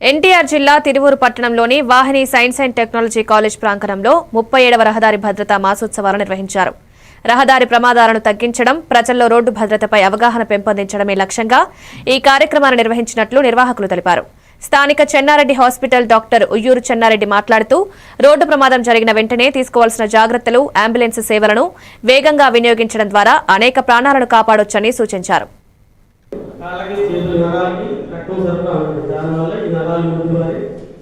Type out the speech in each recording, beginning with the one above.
ఎన్టీఆర్ జిల్లా తిరువూరు పట్టణంలోని Vahini science and technology college ప్రాంగణంలో ముప్పై ఏడవ రహదారి భద్రతా మాసోత్సవాలు నిర్వహించారు. రహదారి ప్రమాదాలను తగ్గించడం ప్రజల్లో రోడ్డు భద్రతపై అవగాహన పెంపొందించడమే లక్ష్యంగా ఈ కార్యక్రమాన్ని నిర్వహించినట్లు నిర్వాహకులు తెలిపారు. స్థానిక చెన్నారెడ్డి హాస్పిటల్ డాక్టర్ ఉయ్యూరు చెన్నారెడ్డి మాట్లాడుతూ రోడ్డు ప్రమాదం జరిగిన వెంటనే తీసుకోవాల్సిన జాగ్రత్తలు అంబులెన్స్ సేవలను వేగంగా వినియోగించడం ద్వారా అనేక ప్రాణాలను కాపాడొచ్చని సూచించారు. కాళ్ళకి నరాలకి రక్తం సరఫరా దానివల్ల ఈ నరాలు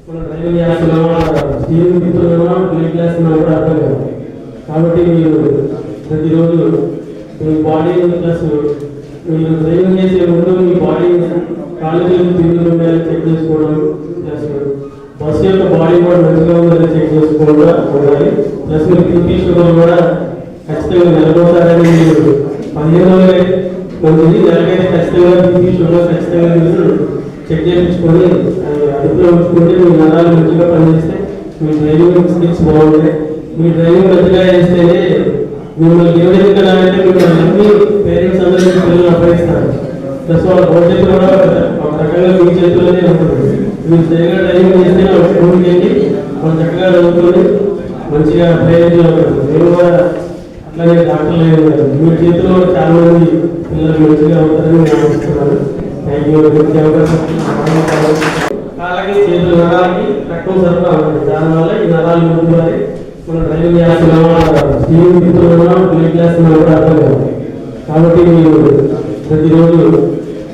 మనం డ్రైవింగ్ స్టీరింగ్ బ్రేక్ కూడా అర్థం కాదు. కాబట్టి మీరు ప్రతిరోజు మీ బాడీ ప్లస్ మీరు డ్రైవింగ్ చేసే ముందు మీ బాడీ కాలేజీలు చేతులు తిరుగుతుండాలని చెక్ చేసుకోవడం ప్లస్ బస్సు యొక్క బాడీ కూడా మంచిగా ఉందని చెక్ చేసుకోవడం ఉండాలి. ప్లస్ మీరు కిడ్నీ షుగర్ కూడా ఖచ్చితంగా నెలకోసారని మీరు. పదిహేను రోజులే మంచిది నెలకైతే ఖచ్చితంగా బీపీ షుగర్ ఖచ్చితంగా మీరు చెక్ చేయించుకొని అదుపులో ఉంచుకుంటే మీ నరాలు మంచిగా పనిచేస్తే మీ డ్రైవింగ్ స్కిల్స్ బాగుంటాయి. మీ డ్రైవింగ్ మంచిగా చేస్తేనే మిమ్మల్ని నియోజకవర్గాలంటే మిమ్మల్ని అన్ని పేరెంట్స్ అందరికీ పిల్లలు అప్పగిస్తారు ప్లస్ వాళ్ళ భవిష్యత్తు కూడా ఒక రకంగా మీ చేతుల్లోనే ఉంటుంది. మీరు సరిగా డ్రైవింగ్ చేస్తే వాళ్ళ స్కూల్కి వెళ్ళి వాళ్ళు చక్కగా చదువుకొని మంచిగా ప్రయోజనం అవుతుంది నేను కూడా అట్లాగే డాక్టర్లు అయ్యారు మీ చేతిలో చాలా మంది పిల్లలు మంచిగా అవుతారని నేను ఆశిస్తున్నాను. థ్యాంక్ యూ మంచి అవకాశం కాళ్ళకి చేతులు నరాలకి రక్తం సరఫరా అవుతుంది. దానివల్ల ఈ నరాలు ముందువారి మనం డ్రైవింగ్ చేస్తున్నామా స్టీరింగ్ తిప్పుతున్నామా బ్రేక్ వేస్తున్నామా కూడా అర్థం కాదు కాబట్టి మీరు ప్రతిరోజు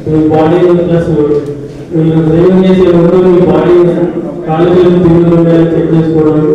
మీ బాడీ ప్లస్ మీరు డ్రైవింగ్ చేసే ముందు మీ బాడీ కాళ్ళు చేతులు చెక్ చేసుకోవడం